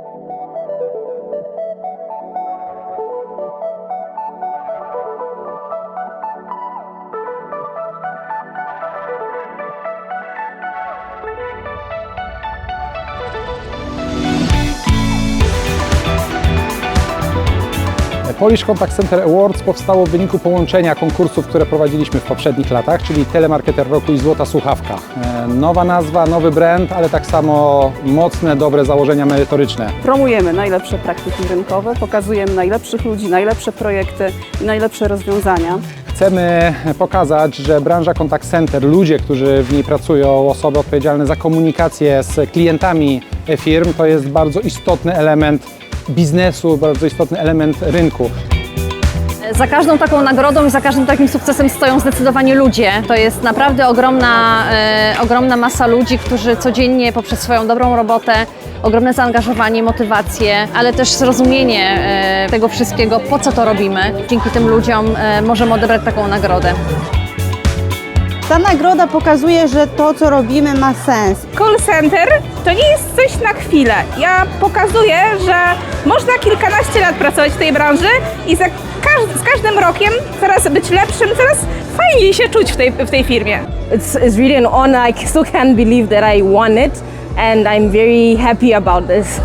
Thank you. Polish Contact Center Awards powstało w wyniku połączenia konkursów, które prowadziliśmy w poprzednich latach, czyli Telemarketer Roku i Złota Słuchawka. E, Nowa nazwa, nowy brand, ale tak samo mocne, dobre założenia merytoryczne. Promujemy najlepsze praktyki rynkowe, pokazujemy najlepszych ludzi, najlepsze projekty i najlepsze rozwiązania. Chcemy pokazać, że branża contact center, ludzie, którzy w niej pracują, osoby odpowiedzialne za komunikację z klientami firm, to jest bardzo istotny element biznesu, bardzo istotny element rynku. Za każdą taką nagrodą i za każdym takim sukcesem stoją zdecydowanie ludzie. To jest naprawdę ogromna, e, ogromna masa ludzi, którzy codziennie poprzez swoją dobrą robotę, ogromne zaangażowanie, motywację, ale też zrozumienie e, tego wszystkiego, po co to robimy. Dzięki tym ludziom e, możemy odebrać taką nagrodę. Ta nagroda pokazuje, że to, co robimy, ma sens. Call center to nie jest coś na chwilę. Ja pokazuję, że można kilkanaście lat pracować w tej branży i za każ- z każdym rokiem coraz być lepszym, coraz fajniej się czuć w tej, w tej firmie. It's, it's really an honor. I still can't believe that I won it, and I'm very happy about this.